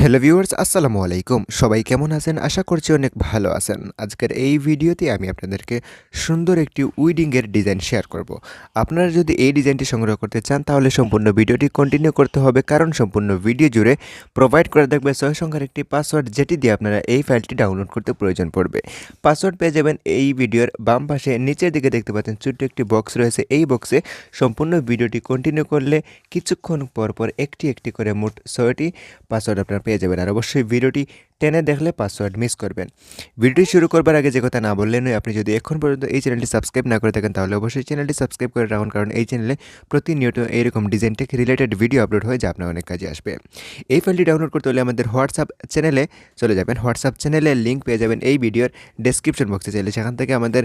Hello viewers আসসালামু আলাইকুম। সবাই কেমন আছেন? আশা করছি অনেক ভালো আছেন। আজকের এই ভিডিওতে আমি আপনাদেরকে সুন্দর একটি উইডিংয়ের ডিজাইন শেয়ার করব। আপনারা যদি এই ডিজাইনটি সংগ্রহ করতে চান, তাহলে সম্পূর্ণ ভিডিওটি কন্টিনিউ করতে হবে, কারণ সম্পূর্ণ ভিডিও জুড়ে প্রোভাইড করে থাকবে ছয় সংখ্যার একটি পাসওয়ার্ড যেটি দিয়ে আপনারা এই ফাইলটি ডাউনলোড করতে প্রয়োজন পড়বে। পাসওয়ার্ড পেয়ে যাবেন এই ভিডিওর বাম পাশে নিচের দিকে দেখতে পাচ্ছেন ছোট্ট একটি বক্স রয়েছে। এই বক্সে সম্পূর্ণ ভিডিওটি কন্টিনিউ করলে কিছুক্ষণ পর পর একটি একটি করে মোট ছয়টি পাসওয়ার্ড আপনারা পেয়ে যাবেন। আর অবশ্যই ভিডিওটি টেনে দেখলে পাসওয়ার্ড মিস করবেন। ভিডিওটি শুরু করবার আগে যে কথা না বললেন আপনি যদি এখন পর্যন্ত এই চ্যানেলটি সাবস্ক্রাইব না করে থাকেন, তাহলে অবশ্যই চ্যানেলটি সাবস্ক্রাইব করে রাখুন, কারণ এই চ্যানেলে প্রতিনিয়ত এইরকম design tech related video upload হয়, যা আপনার অনেক কাজে আসবে। এই ফাইলটি ডাউনলোড করতে হলে আমাদের হোয়াটসঅ্যাপ চ্যানেলে চলে যাবেন। হোয়াটসঅ্যাপ চ্যানেলের লিঙ্ক পেয়ে যাবেন এই ভিডিওর ডেসক্রিপশন বক্সে চাইলে সেখান থেকে আমাদের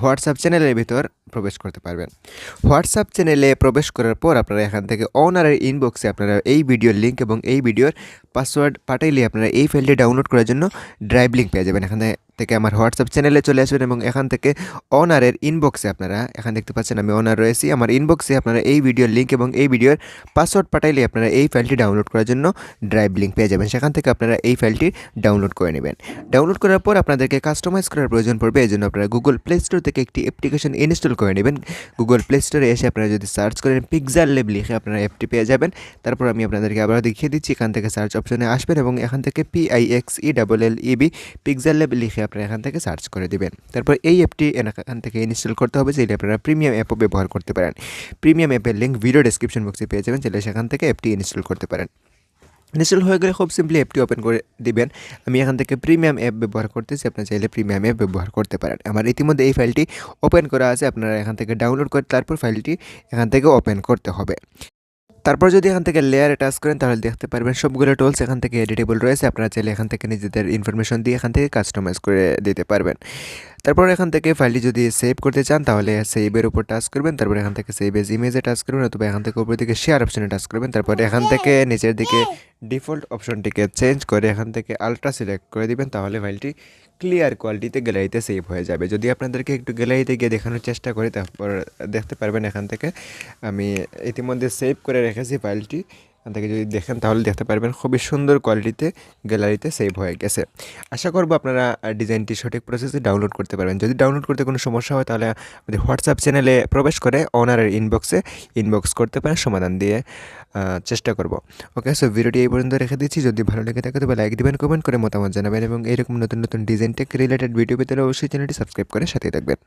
হোয়াটসঅ্যাপ চ্যানেলের ভিতর প্রবেশ করতে পারবেন। হোয়াটসঅ্যাপ চ্যানেলে প্রবেশ করার পর আপনারা এখান থেকে অনারের ইনবক্সে আপনারা এই ভিডিওর লিঙ্ক এবং এই ভিডিওর পাসওয়ার্ড পাঠাইলে আপনারা এই ফাইলটি ডাউনলোড করার জন্য ড্রাইভ লিঙ্ক পেয়ে যাবেন। এখানে থেকে আমার হোয়াটসঅ্যাপ চ্যানেলে চলে আসবেন এবং এখান থেকে অনারের ইনবক্সে আপনারা, এখানে দেখতে পাচ্ছেন আমি অনার রয়েছি। আমার ইনবক্সে আপনারা এই ভিডিওর লিঙ্ক এবং এই ভিডিওর পাসওয়ার্ড পাঠাইলে আপনারা এই ফাইলটি ডাউনলোড করার জন্য ড্রাইভ লিঙ্ক পেয়ে যাবেন। সেখান থেকে আপনারা এই ফাইলটি ডাউনলোড করে নেবেন। ডাউনলোড করার পর আপনাদেরকে কাস্টমাইজ করার প্রয়োজন পড়বে। এই জন্য আপনারা গুগল প্লে স্টোর থেকে একটি অ্যাপ্লিকেশন ইনস্টল করে নেবেন। গুগল প্লে স্টোরে এসে আপনারা যদি সার্চ করেন পিকজার লেব লিখে আপনারা অ্যাপটি পেয়ে যাবেন। তারপর আমি আপনাদেরকে আবার দেখিয়ে দিচ্ছি। এখান থেকে সার্চ অপশনে আসবেন এবং এখান থেকে পিআইএক্স ই ডাবল এল ইবি পিকজার লেব লিখে আপনারা এখান থেকে সার্চ করে দিবেন। তারপর এই অ্যাপটি এখান থেকে ইনস্টল করতে হবে যেটি আপনারা প্রিমিয়াম অ্যাপও ব্যবহার করতে পারেন। প্রিমিয়াম অ্যাপের লিঙ্ক ভিডিও ডেসক্রিপশন বক্সে পেয়ে যাবেন, চাইলে সেখান থেকে অ্যাপটি ইনস্টল করতে পারেন। ইনস্টল হয়ে গেলে খুব সিম্পলি অ্যাপটি ওপেন করে দিবেন। আমি এখান থেকে প্রিমিয়াম অ্যাপ ব্যবহার করতেছি আপনার চাইলে প্রিমিয়াম অ্যাপ ব্যবহার করতে পারেন। আমার ইতিমধ্যে এই ফাইলটি ওপেন করা আছে, আপনারা এখান থেকে ডাউনলোড করে তারপর ফাইলটি এখান থেকে ওপেন করতে হবে। তারপর যদি এখান থেকে লেয়ারে টাচ করেন, তাহলে দেখতে পারবেন সবগুলো টুলস এখান থেকে এডিটেবল রয়েছে। আপনারা চাইলে এখান থেকে নিজেদের ইনফরমেশন দিয়ে এখান থেকে কাস্টমাইজ করে দিতে পারবেন। তারপর এখান থেকে ফাইলটি যদি সেভ করতে চান তাহলে সেভের উপর টাচ করবেন তারপর এখান থেকে সেভ এজ ইমেজে টাচ করবেন অথবা এখান থেকে উপর দিকে শেয়ার অপশনে টাচ করবেন তারপর এখান থেকে নিচের দিকে ডিফল্ট অপশনটিকে চেঞ্জ করে এখান থেকে আলট্রা সিলেক্ট করে দিবেন তাহলে ফাইলটি ক্লিয়ার কোয়ালিটিতে গ্যালারিতে সেভ হয়ে যাবে। যদি আপনাদেরকে একটু গ্যালারিতে গিয়ে দেখানোর চেষ্টা করি তারপর দেখতে পারবেন এখান থেকে আমি ইতিমধ্যে সেভ করে রেখেছি ফাইলটি এখান থেকে যদি দেখেন, তাহলে দেখতে পারবেন খুবই সুন্দর কোয়ালিটিতে গ্যালারিতে সেভ হয়ে গেছে। আশা করব আপনারা ডিজাইনটি সঠিক প্রসেসে ডাউনলোড করতে পারবেন। যদি ডাউনলোড করতে কোনো সমস্যা হয়, তাহলে আমাদের হোয়াটসঅ্যাপ চ্যানেলে প্রবেশ করে ওনারের ইনবক্সে ইনবক্স করতে পারেন, সমাধান দিয়ে চেষ্টা করব। ওকে সো ভিডিওটি এই পর্যন্ত রেখে দিচ্ছি। যদি ভালো লেগে থাকে, তবে লাইক দেবেন কমেন্ট করে মতামত জানাবেন এবং এরকম নতুন নতুন ডিজাইন টেক রিলেটেড ভিডিও পেতে অবশ্যই চ্যানেলটি সাবস্ক্রাইব করে সাথে থাকবেন।